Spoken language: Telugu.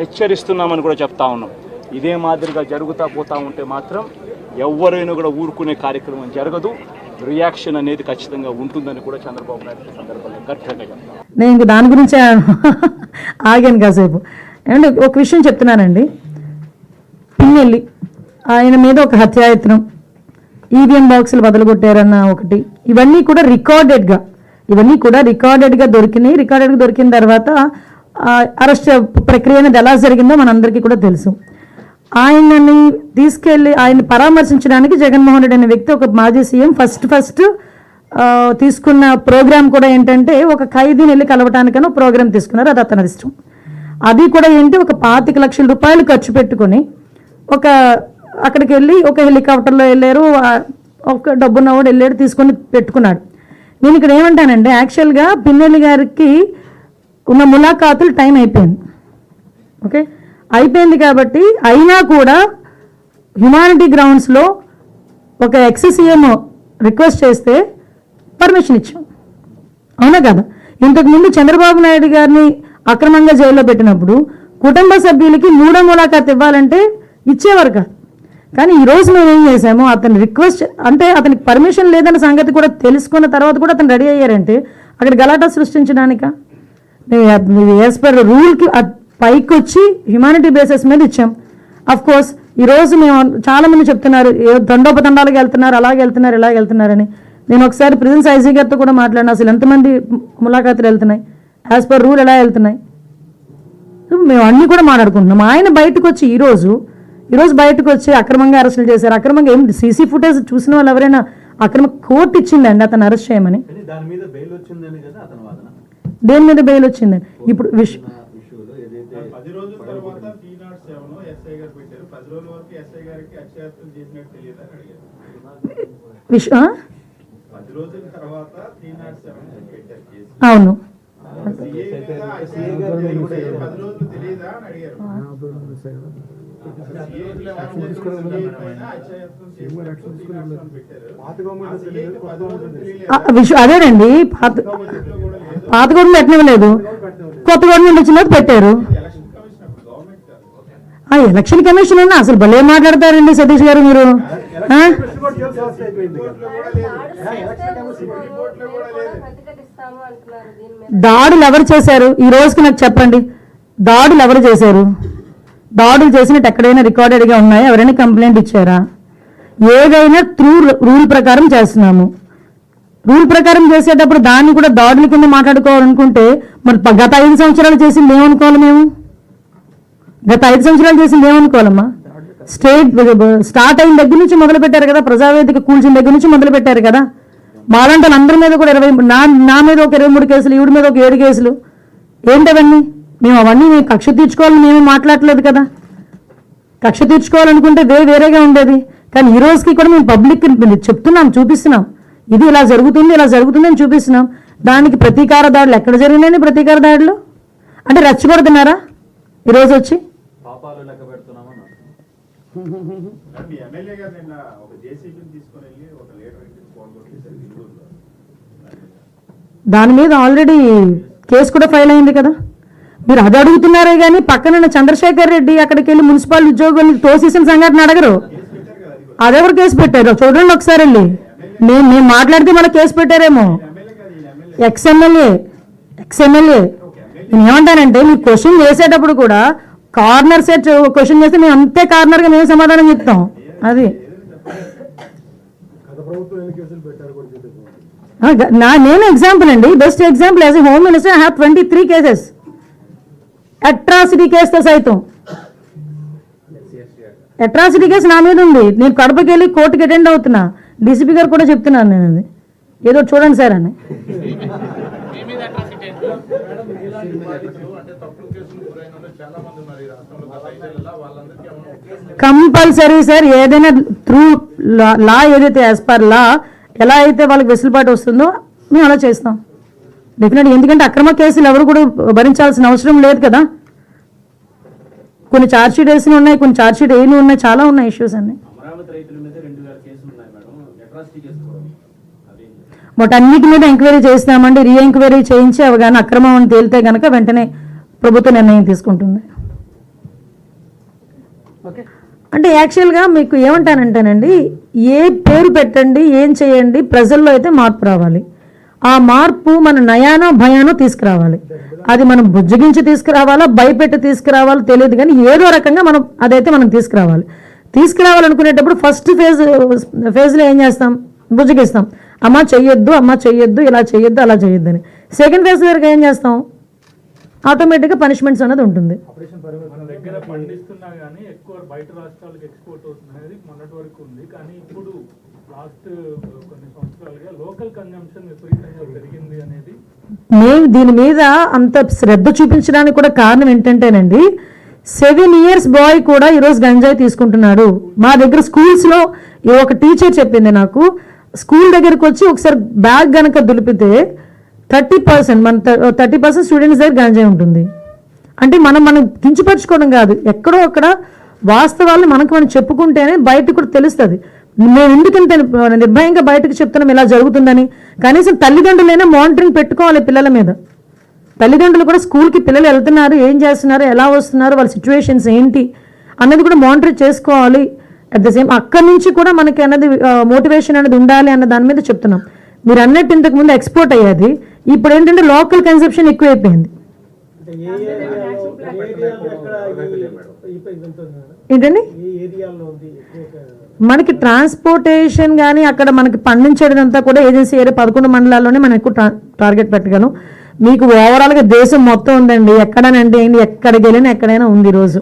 హెచ్చరిస్తున్నామని కూడా చెప్తా ఉన్నాం. ఇదే మాదిరిగా జరుగుతూ పోతా ఉంటే మాత్రం ఎవరైనా కూడా ఊరుకునే కార్యక్రమం జరగదు. రియాక్షన్ అనేది ఖచ్చితంగా ఉంటుందని కూడా చంద్రబాబు నాయుడు సందర్భంగా గట్టిగా చెప్తాను నేను ఇంక దాని గురించే ఆగాను కాసేపు. ఏమంటే ఒక విషయం చెప్తున్నానండి. పిన్నెల్లి ఆయన మీద ఒక హత్యాయత్నం ఈవీఎం బాక్సులు వదలగొట్టారన్న ఒకటి ఇవన్నీ కూడా రికార్డెడ్గా ఇవన్నీ కూడా రికార్డెడ్గా దొరికినాయి. రికార్డెడ్గా దొరికిన తర్వాత అరెస్ట్ ప్రక్రియ అనేది ఎలా జరిగిందో మనందరికీ కూడా తెలుసు. ఆయనని తీసుకెళ్ళి ఆయన్ని పరామర్శించడానికి జగన్మోహన్ రెడ్డి అనే వ్యక్తి ఒక మాజీ సీఎం ఫస్ట్ ఫస్ట్ తీసుకున్న ప్రోగ్రామ్ కూడా ఏంటంటే ఒక ఖైదీని వెళ్ళి కలవటానికని ప్రోగ్రాం ప్రోగ్రామ్ తీసుకున్నారు. అది అతని ఇష్టం. అది కూడా ఏంటి ఒక పాతిక లక్షల రూపాయలు ఖర్చు పెట్టుకొని ఒక అక్కడికి వెళ్ళి ఒక హెలికాప్టర్లో వెళ్ళారు ఒక డబ్బున్నవాడు వెళ్ళాడు తీసుకొని పెట్టుకున్నాడు. నేను ఇక్కడ ఏమంటానంటే యాక్చువల్గా పిన్నెల్లి గారికి ఉన్న ములాఖాతులు టైం అయిపోయింది. ఓకే అయిపోయింది కాబట్టి అయినా కూడా హ్యుమానిటీ గ్రౌండ్స్లో ఒక ఎక్స్సీఎం రిక్వెస్ట్ చేస్తే పర్మిషన్ ఇచ్చాం. అవునా కదా? ఇంతకుముందు చంద్రబాబు నాయుడు గారిని అక్రమంగా జైల్లో పెట్టినప్పుడు కుటుంబ సభ్యులకి మూడో ములాఖాత్ ఇవ్వాలంటే ఇచ్చేవారు కాదు. కానీ ఈ రోజు మేము ఏం చేసాము అతని రిక్వెస్ట్ అంటే అతనికి పర్మిషన్ లేదన్న సంగతి కూడా తెలుసుకున్న తర్వాత కూడా అతను రెడీ అయ్యారంటే అక్కడ గలాటా సృష్టించడానికా? యాజ్ పర్ రూల్కి పైకి వచ్చి హ్యుమానిటీ బేసిస్ మీద ఇచ్చాం. అఫ్ కోర్స్ ఈ రోజు మేము చాలా మంది చెప్తున్నారు దండోపదండాలకు వెళ్తున్నారు అలాగే వెళ్తున్నారు ఇలాగ వెళ్తున్నారని. నేను ఒకసారి ప్రిజెన్స్ ఐజీ గారితో కూడా మాట్లాడిన అసలు ఎంతమంది ములాఖాతులు వెళ్తున్నాయి యాజ్ పర్ రూల్ ఎలా వెళ్తున్నాయి. మేము అన్నీ కూడా మాట్లాడుకుంటున్నాం. ఆయన బయటకు వచ్చి ఈరోజు ఈరోజు బయటకు వచ్చి అక్రమంగా అరెస్టులు చేశారు. అక్రమంగా ఏం సీసీ ఫుటేజ్ చూసిన వాళ్ళు ఎవరైనా అక్రమ కోర్టు ఇచ్చిందండి అతను అరెస్ట్ చేయమని కానీ దాని మీద బెయిల్ వచ్చిందని కదా అతని వాదన దేని మీద బెయిల్ వచ్చిందండి ఇప్పుడు విష్ విష్ అవును. అదేనండి పాత పాత గవర్నమెంట్ పెట్టనివ్వలేదు. కొత్త గవర్నమెంట్ వచ్చిన తర్వాత పెట్టారు. ఎలక్షన్ కమిషన్ ఆ ఎలక్షన్ కమిషన్ అన్న అసలు భలే మాట్లాడతారండి సతీష్ గారు మీరు. దాడులు ఎవరు చేశారు? ఈ రోజుకి నాకు చెప్పండి. దాడులు ఎవరు చేశారు? దాడులు చేసినట్టు ఎక్కడైనా రికార్డెడ్గా ఉన్నాయా? ఎవరైనా కంప్లైంట్ ఇచ్చారా? ఏదైనా త్రూ రూల్ ప్రకారం చేస్తున్నాము. రూల్ ప్రకారం చేసేటప్పుడు దాన్ని కూడా దాడుల కింద మాట్లాడుకోవాలనుకుంటే మరి గత ఐదు సంవత్సరాలు చేసింది ఏమనుకోవాలి మేము? గత ఐదు సంవత్సరాలు చేసింది ఏమనుకోవాలమ్మా? స్టేట్ స్టార్ట్ అయిన దగ్గర నుంచి మొదలు పెట్టారు కదా ప్రజావేదిక కూల్చిన దగ్గర నుంచి మొదలు పెట్టారు కదా మాలాంటి అందరి మీద కూడా ఇరవై నా నా మీద ఒక ఇరవై మూడు కేసులు ఈవిడ మీద ఒక ఏడు కేసులు. ఏంటవన్నీ? మేము అవన్నీ మేము కక్ష తీర్చుకోవాలని మేము మాట్లాడలేదు కదా. కక్ష తీర్చుకోవాలనుకుంటే వేరే వేరేగా ఉండేది. కానీ ఈ రోజుకి కూడా మేము పబ్లిక్ చెప్తున్నాం చూపిస్తున్నాం. ఇది ఇలా జరుగుతుంది ఇలా జరుగుతుంది అని చూపిస్తున్నాం. దానికి ప్రతీకార దాడులు ఎక్కడ జరిగినాయి ప్రతీకార దాడులు? అంటే రెచ్చగొడుతున్నారా ఈరోజు వచ్చి? పాపాలు లెక్క పెడుతున్నామన్నారు మీ ఎమ్మెల్యే గారు నిన్న ఒక జేసీబీని తీసుకొని వెళ్ళి ఒక లీటర్ ఇంటికి పోగొట్టేశారు ఇల్లూరులో దాని మీద ఆల్రెడీ కేసు కూడా ఫైల్ అయింది కదా. మీరు అది అడుగుతున్నారే కానీ పక్కన ఉన్న చంద్రశేఖర్ రెడ్డి అక్కడికి వెళ్ళి మున్సిపల్ ఉద్యోగుల్ని తోసేసిన సంఘటన అడగరు. అదెవరు కేసు పెట్టారు? చూడండి ఒకసారి వెళ్ళి. మేము మేము మాట్లాడితే మన కేసు పెట్టారేమో. ఎమ్మెల్యే గారు ఈ MLA ex MLA ex MLA నేను ఏమంటానంటే మీరు క్వశ్చన్ చేసేటప్పుడు కూడా కార్నర్ సెట్ క్వశ్చన్ చేస్తే మేము అంతే కార్నర్గా మేము సమాధానం చెప్తాం. అది. నా నేను ఎగ్జాంపుల్ అండి. Best example as a home minister I have twenty three cases atrocity కేసుతో సైతం అట్రాసిటీ కేసు నా మీద ఉంది. నేను కడపకి వెళ్ళి కోర్టుకి అటెండ్ అవుతున్నా. డీసీపీ గారు కూడా చెప్తున్నాను నేను అది. ఏదో చూడండి సార్ అని. కంపల్సరీ సార్ ఏదైనా త్రూ లా ఏదైతే యాజ్ పర్ లా ఎలా అయితే వాళ్ళకి వెసులుబాటు వస్తుందో మేము అలా చేస్తాం. డెఫినెట్ ఎందుకంటే అక్రమ కేసులు ఎవరు కూడా భరించాల్సిన అవసరం లేదు కదా. కొన్ని ఛార్జ్ షీట్ వేసిన ఉన్నాయి కొన్ని ఛార్జ్ షీట్ వేయని ఉన్నాయి చాలా ఉన్నాయి ఇష్యూస్ అన్ని. అన్నిటి మీద ఎంక్వైరీ చేస్తామండి రీ ఎంక్వైరీ చేయించి అవి కానీ అక్రమం అని తేలితే కనుక వెంటనే ప్రభుత్వ నిర్ణయం తీసుకుంటుంది. అంటే యాక్చువల్గా మీకు ఏమంటానంటేనండి ఏ పేరు పెట్టండి ఏం చేయండి ప్రజల్లో అయితే మార్పు రావాలి. ఆ మార్పు మన నయానో భయానో తీసుకురావాలి. అది మనం బుజ్జగించి తీసుకురావాలా భయపెట్టి తీసుకురావాలో తెలియదు కానీ ఏదో రకంగా మనం అదైతే మనం తీసుకురావాలి. తీసుకురావాలనుకునేటప్పుడు ఫస్ట్ ఫేజ్ ఫేజ్లో ఏం చేస్తాం? బుజ్జగిస్తాం అమ్మ చెయ్యొద్దు అమ్మ చెయ్యొద్దు ఇలా చెయ్యొద్దు అలా చెయ్యొద్దు అని సెకండ్ ఫేజ్ వరకు ఏం చేస్తాం? ఆటోమేటిక్గా పనిష్మెంట్స్ అనేది ఉంటుంది. మన దగ్గర పండిస్తున్నా కానీ ఎక్కువ బయట రాష్ట్రాలకు ఎక్స్పోర్ట్ అవుతున్నది మొన్నటి వరకు ఉంది. కానీ ఇప్పుడు లాస్ట్ కొన్ని సంవత్సరాలుగా లోకల్ కన్జంప్షన్ విపరీతంగా పెరిగింది అనేది మేము దీని మీద అంత శ్రద్ధ చూపించడానికి కూడా కారణం ఏంటంటేనండి సెవెన్ ఇయర్స్ బాయ్ కూడా ఈరోజు గంజాయి తీసుకుంటున్నాడు. మా దగ్గర స్కూల్స్లో ఒక టీచర్ చెప్పింది నాకు. స్కూల్ దగ్గరకు వచ్చి ఒకసారి బ్యాగ్ గనక దులిపితే థర్టీ పర్సెంట్ మన థర్టీ పర్సెంట్ స్టూడెంట్స్ దగ్గర గంజాయి ఉంటుంది. అంటే మనం మనం కించపరచుకోవడం కాదు. ఎక్కడో అక్కడ వాస్తవాలను మనకు మనం చెప్పుకుంటేనే బయటకు కూడా తెలుస్తుంది. మేము ఎందుకు ఇంత నిర్భయంగా బయటకు చెప్తున్నాం ఇలా జరుగుతుందని. కనీసం తల్లిదండ్రులైనా మానిటరింగ్ పెట్టుకోవాలి పిల్లల మీద. తల్లిదండ్రులు కూడా స్కూల్కి పిల్లలు వెళ్తున్నారు ఏం చేస్తున్నారు ఎలా వస్తున్నారు వాళ్ళ సిచ్యువేషన్స్ ఏంటి అన్నది కూడా మానిటర్ చేసుకోవాలి. అట్ ద సేమ్ అక్కడి నుంచి కూడా మనకి అన్నది మోటివేషన్ అనేది ఉండాలి అన్న దాని మీద చెప్తున్నాం. మీరు అన్నట్టు ఇంతకు ముందు ఎక్స్పోర్ట్ అయ్యేది ఇప్పుడు ఏంటంటే లోకల్ కన్సెప్షన్ ఎక్కువైపోయింది? ఏంటండి? మనకి ట్రాన్స్పోర్టేషన్ కానీ అక్కడ మనకి పండించేదంతా కూడా ఏజెన్సీ ఏరియా పదకొండు మండలాల్లోనే మనం ఎక్కువ టార్గెట్ పెట్టగలం. మీకు ఓవరాల్గా దేశం మొత్తం ఉందండి. ఎక్కడనంటే ఏంటి? ఎక్కడికి వెళ్ళినా ఎక్కడైనా ఉంది ఈరోజు